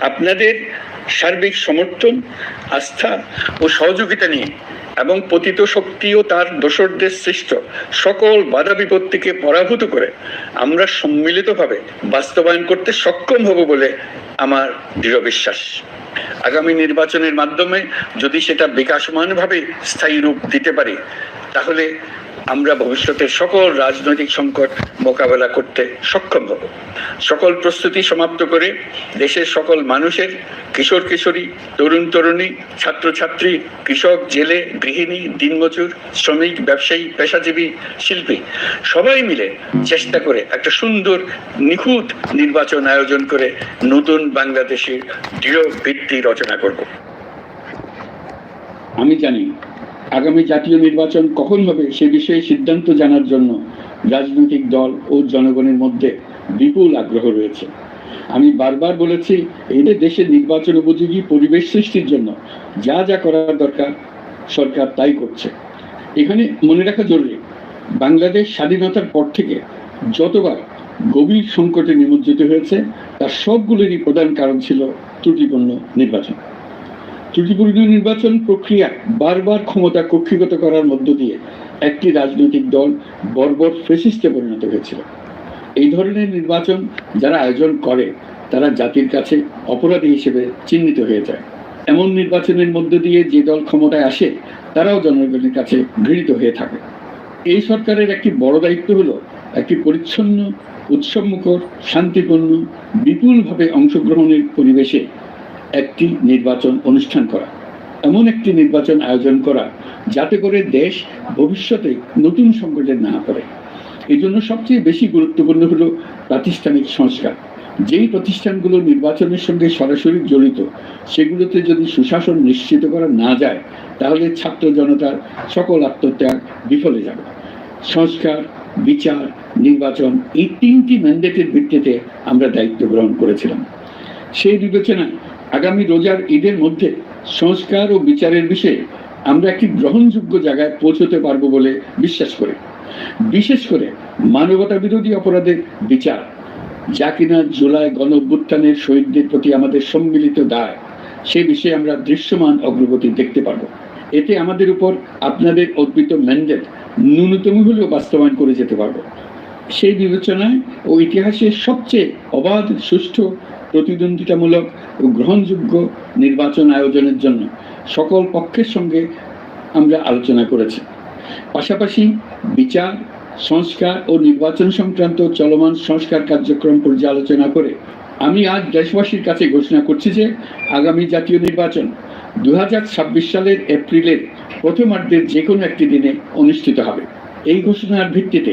আপনাদের সার্বিক সমর্থন, আস্থা ও সহযোগিতা নিয়ে এবং পতিত শক্তি ও তার দোসরদের সৃষ্ট সকল বাধা বিপত্তিকে পরাভূত করে আমরা সম্মিলিতভাবে বাস্তবায়ন করতে সক্ষম হব বলে আমার দৃঢ় বিশ্বাস। আগামী নির্বাচনের মাধ্যমে যদি সেটা বিকাশমানভাবে স্থায়ী রূপ দিতে পারি, তাহলে আমরা ভবিষ্যতে সকল রাজনৈতিক সংকট মোকাবেলা করতে সক্ষম হব। সকল প্রস্তুতি সমাপ্ত করে দেশের সকল মানুষের, কিশোর কিশোরী, তরুণ তরুণী, ছাত্রছাত্রী, কৃষক, জেলে, গৃহিণী, দিনমজুর, শ্রমিক, ব্যবসায়ী, পেশাজীবী, শিল্পী, সবাই মিলে চেষ্টা করে একটা সুন্দর, নিখুঁত নির্বাচন আয়োজন করে নতুন বাংলাদেশের দৃঢ় ভিত্তি রচনা করব। আমি জানি আগামী জাতীয় নির্বাচন কখন হবে সে বিষয়ে সিদ্ধান্ত জানার জন্য রাজনৈতিক দল ও জনগণের মধ্যে বিপুল আগ্রহ রয়েছে। আমি বারবার বলেছি এদের দেশের নির্বাচন উপযোগী পরিবেশ সৃষ্টির জন্য যা যা করার দরকার, সরকার তাই করছে। এখানে মনে রাখা জরুরি, বাংলাদেশ স্বাধীনতার পর থেকে যতবার গভীর সংকটে নিমজ্জিত হয়েছে, তার সবগুলোরই প্রধান কারণ ছিল ত্রুটিপূর্ণ নির্বাচন। ত্রুটিপূর্ণ নির্বাচন প্রক্রিয়া বারবার ক্ষমতা কক্ষিগত করার মধ্য দিয়ে একটি রাজনৈতিক দল বর্বর ফেসিস্টে পরিণত হয়েছিল। এই ধরনের নির্বাচন যারা আয়োজন করে, তারা জাতির কাছে অপরাধী হিসেবে চিহ্নিত হয়ে যায়। এমন নির্বাচনের মধ্য দিয়ে যে দল ক্ষমতায় আসে, তারাও জনগণের কাছে ঘৃণিত হয়ে থাকে। এই সরকারের একটি বড় দায়িত্ব হলো একটি পরিচ্ছন্ন, উৎসবমুখর, শান্তিপূর্ণ, বিপুলভাবে অংশগ্রহণের পরিবেশে একটি নির্বাচন অনুষ্ঠান করা, এমন একটি নির্বাচন আয়োজন করা যাতে করে দেশ ভবিষ্যতে নতুন সংকটে না পড়ে। এই জন্য সবচেয়ে বেশি গুরুত্বপূর্ণ হলো প্রাতিষ্ঠানিক সংস্কার। যেই প্রতিষ্ঠানগুলো নির্বাচনের সঙ্গে সরাসরি জড়িত, সেগুলোতে যদি সুশাসন নিশ্চিত করা না যায়, তাহলে ছাত্র জনতার সকল আত্মত্যাগ বিফলে যাবে। সংস্কার, বিচার, নির্বাচন এই তিনটি ম্যান্ডেটের ভিত্তিতে আমরা দায়িত্ব গ্রহণ করেছিলাম। সেই বিবেচনায় আগামী রোজার ঈদের মধ্যে সংস্কার ও বিচারের বিষয়ে আমরা একটি গ্রহণযোগ্য জায়গায় পৌঁছতে পারব বলে বিশ্বাস করি। বিশেষ করে মানবতা বিরোধী অপরাধের বিচার, যা কিনা জুলাই গণ অভ্যুত্থানের শহীদদের প্রতি আমাদের সম্মিলিত দায়, সে বিষয়ে আমরা দৃশ্যমান অগ্রগতি দেখতে পারব। এতে আমাদের উপর আপনাদের অর্পিত ম্যান্ডেট ন্যূনতম হলেও বাস্তবায়ন করে যেতে পারব। সেই বিবেচনায় ও ইতিহাসের সবচেয়ে অবাধ, সুষ্ঠু প্রতিদ্বন্দ্বিতামূলক ও গ্রহণযোগ্য নির্বাচন আয়োজনের জন্য সকল পক্ষের সঙ্গে আমরা আলোচনা করেছি। পাশাপাশি বিচার, সংস্কার ও নির্বাচন সংক্রান্ত চলমান সংস্কার কার্যক্রম পর্যালোচনা করে আমি আজ দেশবাসীর কাছে ঘোষণা করছি যে আগামী জাতীয় নির্বাচন দু হাজার ছাব্বিশ সালের এপ্রিলের প্রথমার্ধের যে কোনো একটি দিনে অনুষ্ঠিত হবে। এই ঘোষণার ভিত্তিতে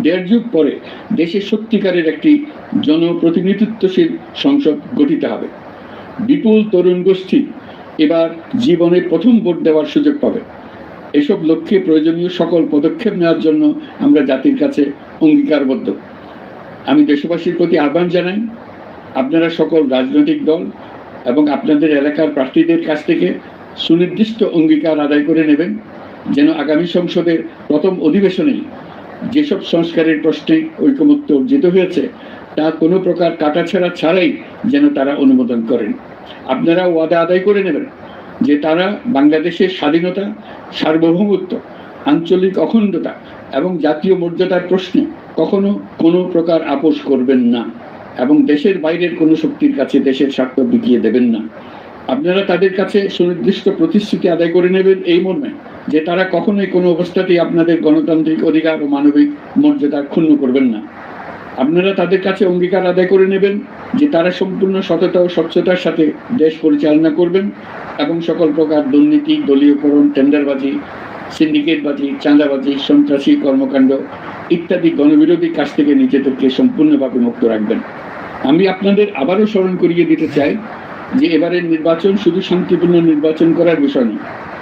দেড় যুগ পরে দেশে সত্যিকারের একটি জনপ্রতিনিধিত্বশীল সংসদ গঠিত হবে। বিপুল তরুণ গোষ্ঠী এবার জীবনে প্রথম ভোট দেওয়ার সুযোগ পাবে। এসব লক্ষ্যে প্রয়োজনীয় সকল পদক্ষেপ নেওয়ার জন্য আমরা জাতির কাছে অঙ্গীকারবদ্ধ। আমি দেশবাসীর প্রতি আহ্বান জানাই, আপনারা সকল রাজনৈতিক দল এবং আপনাদের এলাকার প্রার্থীদের কাছ থেকে সুনির্দিষ্ট অঙ্গীকার আদায় করে নেবেন, যেন আগামী সংসদের প্রথম অধিবেশনেই যেসব সংস্কারের প্রশ্নে ঐকমত্য অর্জিত হয়েছে, তা কোনো প্রকার কাটাছেড়া ছাড়াই যেন তারা অনুমোদন করেন। আপনারা ওয়াদা আদায় করে নেবেন যে তারা বাংলাদেশের স্বাধীনতা, সার্বভৌমত্ব, আঞ্চলিক অখণ্ডতা এবং জাতীয় মর্যাদার প্রশ্নে কখনো কোনো প্রকার আপোষ করবেন না এবং দেশের বাইরের কোনো শক্তির কাছে দেশের স্বার্থ বিকিয়ে দেবেন না। আপনারা তাদের কাছে সুনির্দিষ্ট প্রতিশ্রুতি আদায় করে নেবেন এই মর্মে। যে তারা কখনোই কোনো অবস্থাতেই আপনাদের গণতান্ত্রিক অধিকার ও মানবিক মর্যাদা ক্ষুণ্ণ করবেন না। আপনারা তাদের কাছে অঙ্গীকার আদায় করে নেবেন যে তারা সম্পূর্ণ সততা ও স্বচ্ছতার সাথে দেশ পরিচালনা করবেন এবং সকল প্রকার দুর্নীতি, দলীয়করণ, টেন্ডারবাজি, সিন্ডিকেটবাজি, চাঁদাবাজি, সন্ত্রাসী কর্মকাণ্ড ইত্যাদি গণবিরোধী কাজ থেকে নিজেদেরকে সম্পূর্ণভাবে মুক্ত রাখবেন। আমি আপনাদের আবারও স্মরণ করিয়ে দিতে চাই যে এবারের নির্বাচন শুধু শান্তিপূর্ণ নির্বাচন করার বিষয় নয়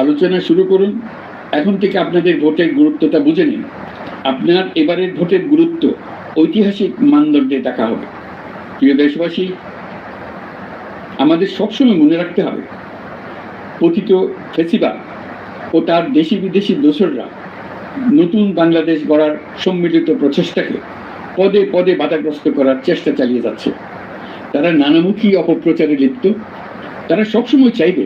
আলোচনা শুরু করুন। এখন থেকে আপনাদের ভোটের গুরুত্বটা বুঝে নিন। আপনার এবারের ভোটের গুরুত্ব ঐতিহাসিক মানদণ্ডে দেখা হবে। প্রিয় দেশবাসী, আমাদের সবসময় মনে রাখতে হবে পতিত ফেসিবা ও তার দেশি বিদেশি দোসররা নতুন বাংলাদেশ গড়ার সম্মিলিত প্রচেষ্টাকে পদে পদে বাধাগ্রস্ত করার চেষ্টা চালিয়ে যাচ্ছে। তারা নানামুখী অপপ্রচারে লিপ্ত। তারা সবসময় চাইবে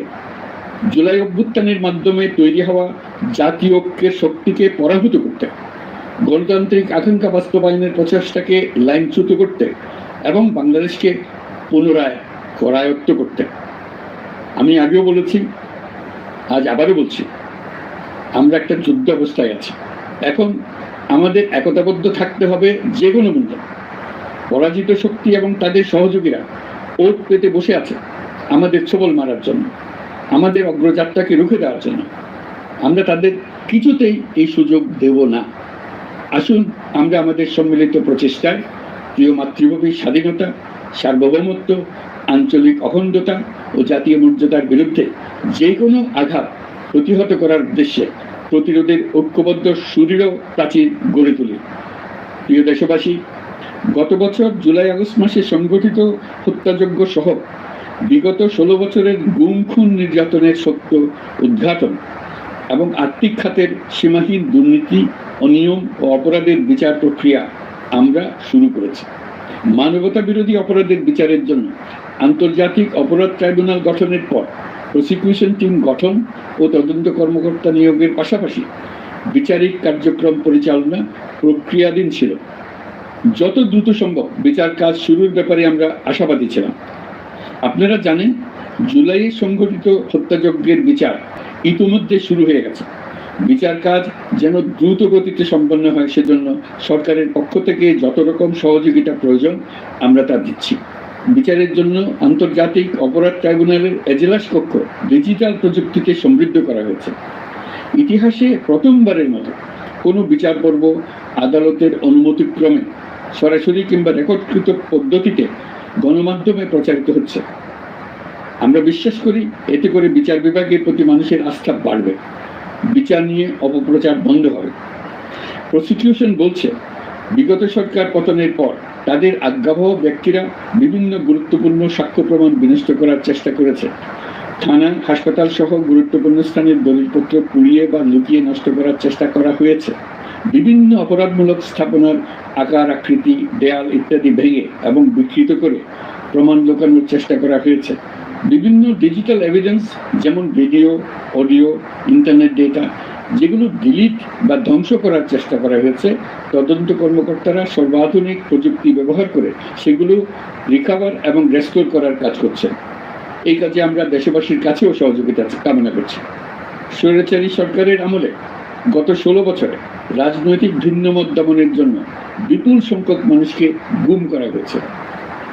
জুলাই অভ্যুত্থানের মাধ্যমে তৈরি হওয়া জাতীয় ঐক্যের শক্তিকে পরাভূত করতে, গণতান্ত্রিক আকাঙ্ক্ষা বাস্তবায়নের প্রচেষ্টাকে লাইনচ্যুত করতে এবং বাংলাদেশকে পুনরায় করায়ত্ত করতে। আমি আগেও বলেছি, আজ আবারও বলছি, আমরা একটা যুদ্ধ অবস্থায় আছি। এখন আমাদের একতাবদ্ধ থাকতে হবে যে কোনো মূল্যে। পরাজিত শক্তি এবং তাদের সহযোগীরা ওট পেতে বসে আছে আমাদের ছবল মারার জন্য। আমাদের অগ্রযাত্রাকে রুখে দেওয়ার জন্য। আমরা তাদের কিছুতেই এই সুযোগ দেব না। আসুন, আমরা আমাদের সম্মিলিত প্রচেষ্টায় প্রিয় মাতৃভূমির স্বাধীনতা, সার্বভৌমত্ব, আঞ্চলিক অখণ্ডতা ও জাতীয় মর্যাদার বিরুদ্ধে যে কোনো আঘাত প্রতিহত করার উদ্দেশ্যে প্রতিরোধের ঐক্যবদ্ধ, সুদৃঢ় প্রাচীর গড়ে তুলি। প্রিয় দেশবাসী, গত বছর জুলাই আগস্ট মাসে সংগঠিত হত্যাযজ্ঞ সহ বিগত ষোলো বছরের গুম খুন নির্যাতনের সত্য উদ্ঘাটন এবং আর্থিক খাতের সীমাহীন দুর্নীতি, অনিয়ম ও অপরাধের বিচার প্রক্রিয়া আমরা শুরু করেছি। মানবতা বিরোধী অপরাধের বিচারের জন্য আন্তর্জাতিক অপরাধ ট্রাইব্যুনাল গঠনের পর প্রসিকিউশন টিম গঠন ও তদন্ত কর্মকর্তা নিয়োগের পাশাপাশি বিচারিক কার্যক্রম পরিচালনা প্রক্রিয়াধীন ছিল। যত দ্রুত সম্ভব বিচার কাজ শুরুর ব্যাপারে আমরা আশাবাদী ছিলাম। আপনারা জানেন, জুলাইয়ে সংঘটিত হত্যাযজ্ঞের বিচার ইতিমধ্যে শুরু হয়ে গেছে। বিচার কাজ যেন দ্রুত গতিতে সম্পন্ন হয় সেজন্য সরকারের পক্ষ থেকে যত রকম সহযোগিতা প্রয়োজন, আমরা তা দিচ্ছি। বিচারের জন্য আন্তর্জাতিক অপরাধ ট্রাইব্যুনালের এজলাস কক্ষ ডিজিটাল প্রযুক্তিতে সমৃদ্ধ করা হয়েছে। ইতিহাসে প্রথমবারের মতো কোনো বিচার পর্ব আদালতের অনুমতিক্রমে সরাসরি কিংবা রেকর্ডকৃত পদ্ধতিতে গণমাধ্যমে প্রচারিত হচ্ছে। আমরা বিশ্বাস করি, এতে করে বিচার বিভাগের প্রতি মানুষের আস্থা বাড়বে। বিচার নিয়ে অপপ্রচার বন্ধ হবে। প্রসিকিউশন বলছে, বিগত সরকার পতনের পর তাদের আজ্ঞাবহ ব্যক্তিরা বিভিন্ন গুরুত্বপূর্ণ সাক্ষ্য প্রমাণ বিনষ্ট করার চেষ্টা করেছে। থানা হাসপাতাল সহ গুরুত্বপূর্ণ স্থানের দলিলপত্র পুড়িয়ে বা লুকিয়ে নষ্ট করার চেষ্টা করা হয়েছে। বিভিন্ন অপরাধমূলক স্থাপনার আকার, আকৃতি, দেয়াল ইত্যাদি ভেঙে এবং বিকৃত করে প্রমাণ লুকানোর চেষ্টা করা হয়েছে। বিভিন্ন ডিজিটাল এভিডেন্স যেমন ভিডিও অডিও ইন্টারনেট ডেটা যেগুলো ডিলিট বা ধ্বংস করার চেষ্টা করা হয়েছে, তদন্ত কর্মকর্তারা সর্বাধুনিক প্রযুক্তি ব্যবহার করে সেগুলো রিকাভার এবং রেস্টোর করার কাজ করছে। এই কাজে আমরা দেশবাসীর কাছেও সহযোগিতা কামনা করছি। স্বৈরাচারী সরকারের আমলে গত ষোলো বছরে রাজনৈতিক ভিন্নমত দমনের জন্য বিপুল সংখ্যক মানুষকে গুম করা হয়েছে।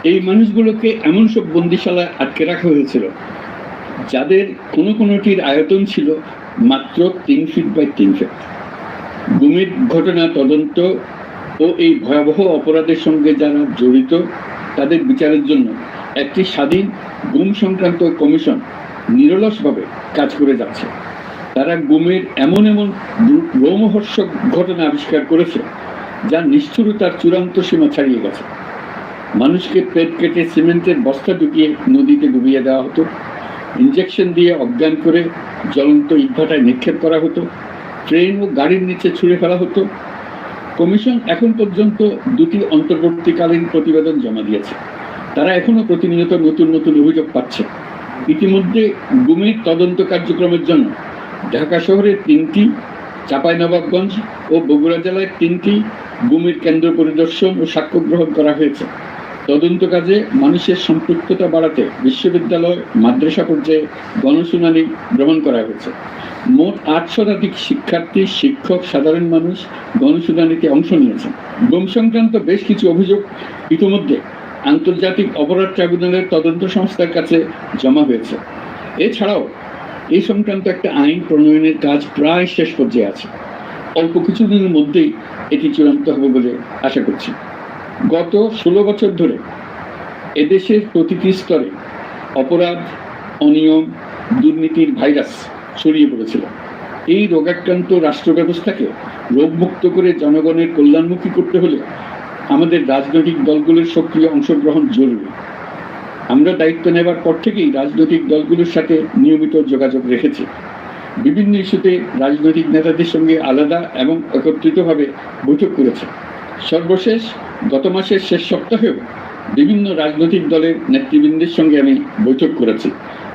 এই মানুষগুলোকে এমন সব বন্দিশালায় আটকে রাখা হয়েছিল, যাদের কোনো কোনোটির আয়তন ছিল মাত্র তিন ফিট বাই তিন ফিট গুমের ঘটনা তদন্ত ও এই ভয়াবহ অপরাধের সঙ্গে যারা জড়িত, তাদের বিচারের জন্য একটি স্বাধীন গুম সংক্রান্ত কমিশন নিরলসভাবে কাজ করে যাচ্ছে। তারা গুমের এমন এমন রোমহর্ষক ঘটনা আবিষ্কার করেছে, যা নিষ্ঠুরতার চূড়ান্ত সীমা ছাড়িয়ে গেছে। মানুষকে পেট কেটে সিমেন্টের বস্তা ঢুকিয়ে নদীতে ডুবিয়ে দেওয়া হতো ইঞ্জেকশন দিয়ে অজ্ঞান করে জ্বলন্ত ইটভাটায় নিক্ষেপ করা হতো, ট্রেন ও গাড়ির নিচে ছুঁড়ে ফেলা হতো। কমিশন এখন পর্যন্ত দুটি অন্তর্বর্তীকালীন প্রতিবেদন জমা দিয়েছে। তারা এখনও প্রতিনিয়ত নতুন নতুন অভিযোগ পাচ্ছে। ইতিমধ্যে গুমির তদন্ত কার্যক্রমের জন্য ঢাকা শহরে তিনটি, চাঁপাইনবাবগঞ্জ ও বগুড়া জেলায় তিনটি গুমির কেন্দ্র পরিদর্শন ও সাক্ষ্য গ্রহণ করা হয়েছে। তদন্ত কাজে মানুষের সম্পৃক্ততা বাড়াতে বিশ্ববিদ্যালয়, মাদ্রাসা পর্যায়ে গণশুনানি গ্রহণ করা হয়েছে। মোট আট শতাধিক শিক্ষার্থী, শিক্ষক, সাধারণ মানুষ গণশুনানিতে অংশ নিয়েছেন। গুম সংক্রান্ত বেশ কিছু অভিযোগ ইতিমধ্যে আন্তর্জাতিক অপরাধ ট্রাইব্যুনালের তদন্ত সংস্থার কাছে জমা হয়েছে। এছাড়াও এই সংক্রান্ত একটা আইন প্রণয়নের কাজ প্রায় শেষ পর্যায়ে আছে। অল্প কিছুদিনের মধ্যেই এটি চূড়ান্ত হবে বলে আশা করছি। গত ষোলো বছর ধরে এদেশের প্রতিটি স্তরে অপরাধ, অনিয়ম, দুর্নীতির ভাইরাস ছড়িয়ে পড়েছিল। এই রোগাক্রান্ত রাষ্ট্র ব্যবস্থাকে রোগমুক্ত করে জনগণের কল্যাণমুখী করতে হলে আমাদের রাজনৈতিক দলগুলোর সক্রিয় অংশগ্রহণ জরুরি। আমরা দায়িত্ব নেবার পর থেকেই রাজনৈতিক দলগুলোর সাথে নিয়মিত যোগাযোগ রেখেছি। বিভিন্ন ইস্যুতে রাজনৈতিক নেতাদের সঙ্গে আলাদা এবং একত্রিতভাবে বৈঠক করেছে। সর্বশেষ গত মাসের শেষ সপ্তাহেও বিভিন্ন রাজনৈতিক দলের নেতৃবৃন্দের সঙ্গে আমি বৈঠক করেছি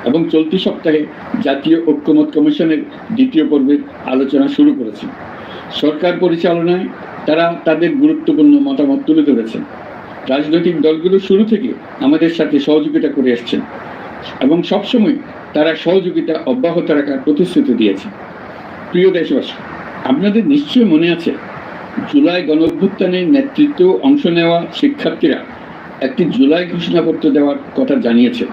এবং চলতি সপ্তাহে জাতীয় ঐক্যমত কমিশনের দ্বিতীয় পর্বের আলোচনা শুরু করেছি। সরকার পরিচালনায় তারা তাদের গুরুত্বপূর্ণ মতামত তুলে ধরেছেন। রাজনৈতিক দলগুলো শুরু থেকে আমাদের সাথে সহযোগিতা করে আসছেন এবং সবসময় তারা সহযোগিতা অব্যাহত রাখার প্রতিশ্রুতি দিয়েছে। প্রিয় দেশবাসী, আপনাদের নিশ্চয়ই মনে আছে, জুলাই গণ অভ্যুত্থানের নেতৃত্ব অংশ নেওয়া শিক্ষার্থীরা একটি জুলাই ঘোষণাপত্র দেওয়ার কথা জানিয়েছে।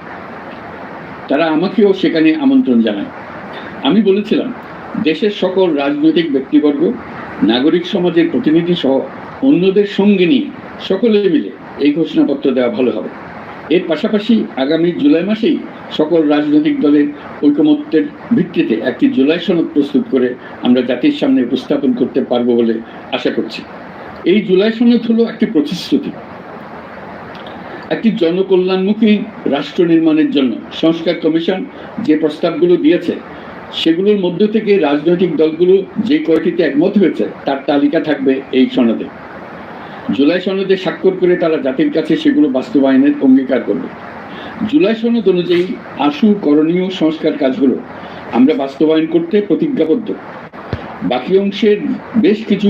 তারা আমাকেও সেখানে আমন্ত্রণ জানায়। আমি বলেছিলাম, দেশের সকল রাজনৈতিক ব্যক্তিবর্গ, নাগরিক সমাজের প্রতিনিধি সহ অন্যদের সঙ্গে নিয়ে সকলে মিলে এই ঘোষণাপত্র দেওয়া ভালো হবে। এর পাশাপাশি আগামী জুলাই মাসেই সকল রাজনৈতিক দলের ঐকমত্যের ভিত্তিতে একটি জুলাই সনদ প্রস্তুত করে আমরা জাতির সামনে উপস্থাপন করতে পারব বলে আশা করছি। এই জুলাই সনদ হলো একটি প্রতিশ্রুতি। একটি জনকল্যাণমুখী রাষ্ট্র নির্মাণের জন্য সংস্কার কমিশন যে প্রস্তাবগুলো দিয়েছে, সেগুলোর মধ্য থেকে রাজনৈতিক দলগুলো যে কয়টিতে একমত হয়েছে, তার তালিকা থাকবে এই সনদে। জুলাই সনদে স্বাক্ষর করে তারা জাতির কাছে সেগুলো বাস্তবায়নের অঙ্গীকার করবে। জুলাই সনদ অনুযায়ী আশু করণীয় সংস্কার কাজগুলো আমরা বাস্তবায়ন করতে প্রতিজ্ঞাবদ্ধ। বাকি অংশের বেশ কিছু